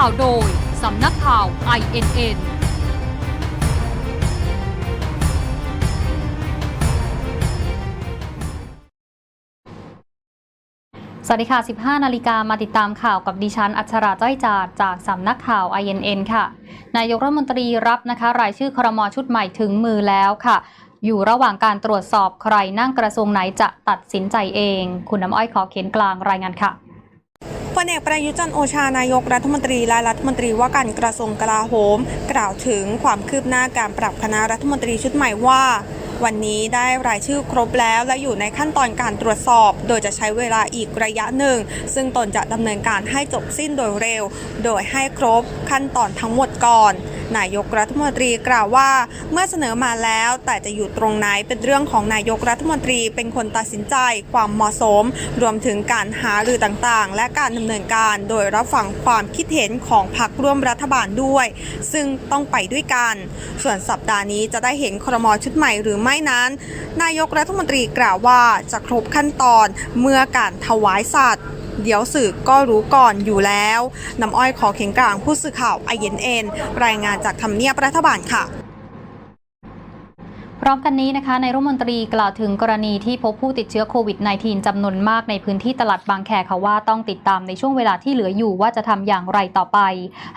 ข่าวโดย สำนักข่าว INN สวัสดีค่ะ 15 นาฬิกามาติดตามข่าวกับดิฉัน อัชราจ้อยจาดจากสำนักข่าว INN ค่ะ นายกรัฐมนตรีรับนะคะ รายชื่อครมชุดใหม่ถึงมือแล้วค่ะอยู่ระหว่างการตรวจสอบใครนั่งกระทรวงไหนจะตัดสินใจเอง คุณน้ำอ้อยขอเขียนกลางรายงานค่ะ ลเอกประยุจันโอชานายกรัฐมนตรีและรัฐมนตรีว่าการกระทรวงกลาโหม กล่าวถึงความคืบหน้าการปรับคณะรัฐมนตรีชุดใหม่ว่า วันนี้ได้รายชื่อครบแล้วและอยู่ในขั้นตอนการตรวจสอบ โดยจะใช้เวลาอีกระยะหนึ่ง ซึ่งตนจะดำเนินการให้จบสิ้นโดยเร็ว โดยให้ครบขั้นตอนทั้งหมดก่อน นายกรัฐมนตรีกล่าวว่า เมื่อเสนอมาแล้ว แต่จะอยู่ตรงไหนเป็นเรื่องของนายกรัฐมนตรีเป็นคนตัดสินใจ ความเหมาะสม รวมถึงการหารือต่างๆ และการดำเนินการโดยรับฟังความคิดเห็นของพรรคร่วมรัฐบาลด้วย ซึ่งต้องไปด้วยกัน ส่วนสัปดาห์นี้จะได้เห็นครมชุดใหม่หรือไม่นั้น นายกรัฐมนตรีกล่าวว่าจะครบขั้นตอนเมื่อการถวายสัตว์ เดี๋ยวสื่อก็รู้ก่อนอยู่แล้วน้ำอ้อยขอเข็งกลางผู้สื่อข่าวไอเย็นเอ็นรายงานจากทำเนียบรัฐบาลค่ะ พร้อมกันนี้นะคะในายรัฐมนตรีกล่าวถึงกรณีที่พบผู้ติดเชื้อโควิด -19 จำนวนมากในพื้นที่ตลาดบางแคค่ะว่าต้องติดตามในช่วงเวลาที่เหลืออยู่ว่าจะทำอย่างไรต่อไป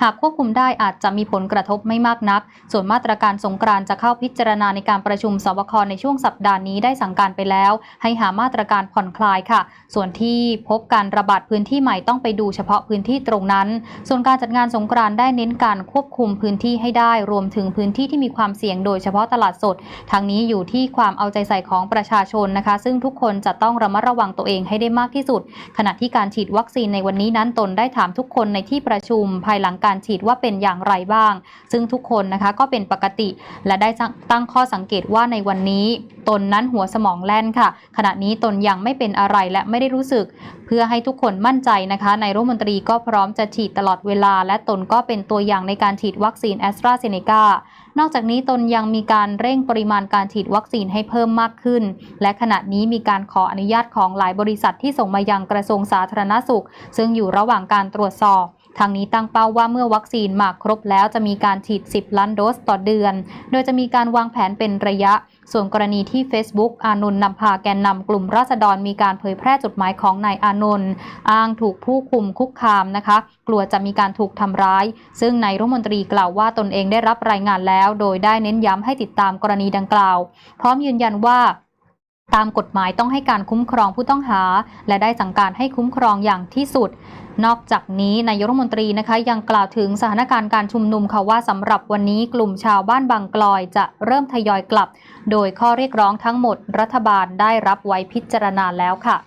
หากควบคุมได้อาจจะมีผลกระทบไม่มากนัก ส่วนมาตรการสงกรานจะเข้าพิจารณาในการประชุมสบคในช่วงสัปดาห์นี้ได้สั่งการไปแล้ว ให้หามาตรการผ่อนคลายค่ะ ส่วนที่พบการระบาดพื้นที่ใหม่ต้องไปดูเฉพาะพื้นที่ตรงนั้น ส่วนการจัดงานสงกรานได้เน้นการควบคุมพื้นที่ให้ได้ รวมถึงพื้นที่ที่มีความเสี่ยงโดยเฉพาะตลาดสดทางนี้อยู่ที่ความเอาใจใส่ของประชาชนนะคะ ซึ่งทุกคนจะต้องระมัดระวังตัวเองให้ได้มากที่สุด ขณะที่การฉีดวัคซีนในวันนี้นั้นตนได้ถามทุกคนในที่ประชุม ภายหลังการฉีดว่าเป็นอย่างไรบ้าง ซึ่งทุกคนนะคะก็เป็นปกติ และได้ตั้งข้อสังเกตว่าในวันนี้ตนนั้นหัวสมองแล่นค่ะ ขณะนี้ตนยังไม่เป็นอะไรและไม่ได้รู้สึก เพื่อให้ทุกคนมั่นใจนะคะในรัฐมนตรีก็พร้อมจะฉีดตลอดเวลา และตนก็เป็นตัวอย่างในการฉีดวัคซีนแอสตราเซเนกานอกจากนี้ตนยังมีการเร่งปริมาณการฉีดวัคซีนให้เพิ่มมากขึ้น และขณะนี้มีการขออนุญาตของหลายบริษัทที่ส่งมายังกระทรวงสาธารณสุข ซึ่งอยู่ระหว่างการตรวจสอบ ทางนี้ตั้งเป้าว่าเมื่อวัคซีนมาครบแล้วจะมีการฉีด 10 ล้านโดสต่อเดือน โดยจะมีการวางแผนเป็นระยะ ส่วนกรณีที่ Facebook อานนท์นำพาแกนนำกลุ่มราษฎรมีการเผยแพร่จดหมายของนายอานนท์อ้างถูกผู้คุมคุกคามนะคะ กลัวจะมีการถูกทำร้าย ซึ่งนายรัฐมนตรีกล่าวว่าตนเองได้รับรายงานแล้ว โดยได้เน้นย้ำให้ติดตามกรณีดังกล่าว พร้อมยืนยันว่า ตามกฎหมายต้องให้การคุ้มครองผู้ต้องหา และได้สั่งการให้คุ้มครองอย่างที่สุด นอกจากนี้นายกรัฐมนตรีนะคะ ยังกล่าวถึงสถานการณ์การชุมนุมค่ะว่าสำหรับวันนี้กลุ่มชาวบ้านบางกลอยจะเริ่มทยอยกลับ โดยข้อเรียกร้องทั้งหมดรัฐบาลได้รับไว้พิจารณาแล้วค่ะ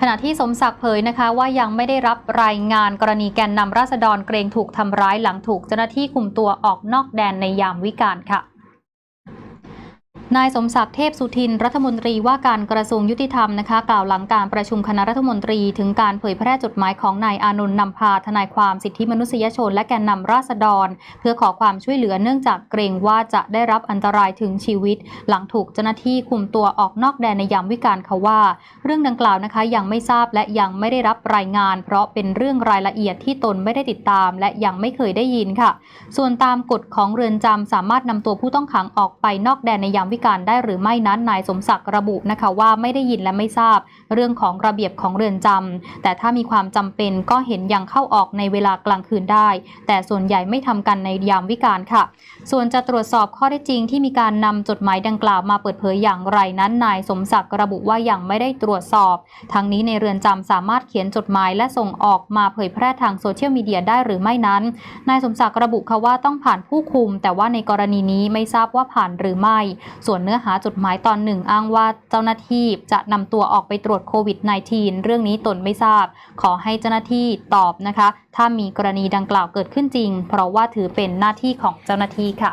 ขณะที่สมศักดิ์เผยนะคะว่ายังไม่ได้รับรายงานกรณีแกนนำราษฎรเกรงถูกทำร้ายหลังถูกเจ้าหน้าที่คุมตัวออกนอกแดนในยามวิกาลค่ะ นายสมศักดิ์เทพสุทินรัฐมนตรีว่าการกระทรวงยุติธรรมนะคะกล่าวหลังการประชุมคณะรัฐมนตรีถึงการเผยแพร่จดหมายของนายอานนท์นำพาทนายความสิทธิมนุษยชนและแกนนำราษฎร เพื่อขอความช่วยเหลือเนื่องจากเกรงว่าจะได้รับอันตรายถึงชีวิต หลังถูกเจ้าหน้าที่คุมตัวออกนอกแดนในยามวิกาลเขาว่า เรื่องดังกล่าวนะคะยังไม่ทราบและยังไม่ได้รับรายงาน เพราะเป็นเรื่องรายละเอียดที่ตนไม่ได้ติดตาม และยังไม่เคยได้ยินค่ะ ส่วนตามกฎของเรือนจำสามารถนำตัวผู้ต้องขังออกไปนอกแดนในยามวิกาลได้หรือไม่นั้นนายสมศักดิ์ระบุนะคะว่าไม่ได้ยินและไม่ทราบ เรื่องของระเบียบของเรือนจำแต่ถ้ามีความจำเป็นก็เห็นยังเข้าออกในเวลากลางคืนได้ แต่ส่วนใหญ่ไม่ทำกันในยามวิกาลค่ะ ส่วนจะตรวจสอบข้อได้จริงที่มีการนำจดหมายดังกล่าวมาเปิดเผยอย่างไรนั้นนายสมศักดิ์ระบุว่ายังไม่ได้ตรวจสอบ ทั้งนี้ในเรือนจำสามารถเขียนจดหมายและส่งออกมาเผยแพร่ทางโซเชียลมีเดียได้หรือไม่นั้น นายสมศักดิ์ระบุค่ะว่าต้องผ่านผู้คุม แต่ว่าในกรณีนี้ไม่ทราบว่าผ่านหรือไม่ ส่วนวนเนื้อหาจดหมายตอนหนึ่งอ้างว่าเจ้าหน้าที่จะนำตัวออกไปตรวจโควิด -19 เรื่องนี้ตนไม่ทราบ ขอให้เจ้าหน้าที่ตอบนะคะ ถ้ามีกรณีดังกล่าวเกิดขึ้นจริง เพราะว่าถือเป็นหน้าที่ของเจ้าหน้าที่ค่ะ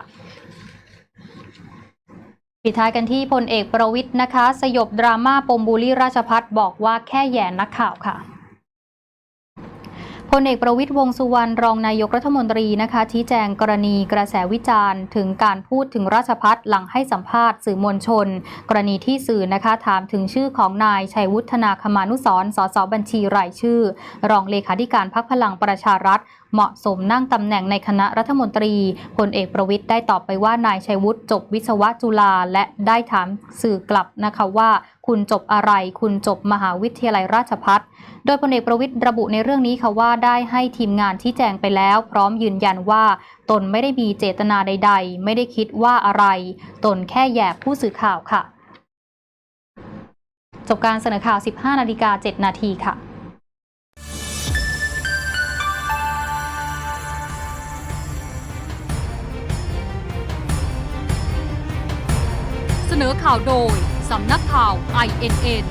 ปิดท้ายกันที่พลเอกประวิทย์นะคะ สยบดราม่าปมบูลลี่ราชพัฒบอกว่าแค่แย่นักข่าวค่ะ พลเอกประวิตยวงสุวรรณรองนายกรัฐมนตรีนะคะชี้แจงกรณีกระแสวิจารณ์ ถึงการพูดถึงราชพัฒหลังให้สัมภาษณ์สื่อมวลชน กรณีที่สื่อนะคะถามถึงชื่อของนายชัยวุฒนาคมานุสรสสบัญชีรายชื่อ รองเลขาธิการพักพลังประชารัฐ เหมาะสมนั่งตำแหน่งในคณะรัฐมนตรีพลเอกประวิตยได้ตอบไปว่านายชัยวุฒิจบวิศวะจุฬาและได้ถามสื่อกลับนะคะว่า คุณจบอะไร คุณจบมหาวิทยาลัยราชพัฒโดยพลเอกประวิตยระบุในเรื่องนี้ค่ะว่าได้ให้ทีมงานชี้แจงไปแล้ว พร้อมยืนยันว่าตนไม่ได้มีเจตนาใด ๆ ไม่ได้คิดว่าอะไร ตนแค่แยกผู้สื่อข่าวค่ะ จบการเสนอข่าว 15 นาฬิกา 7 นาทีค่ะเสนอข่าวโดยำนักข่าว INN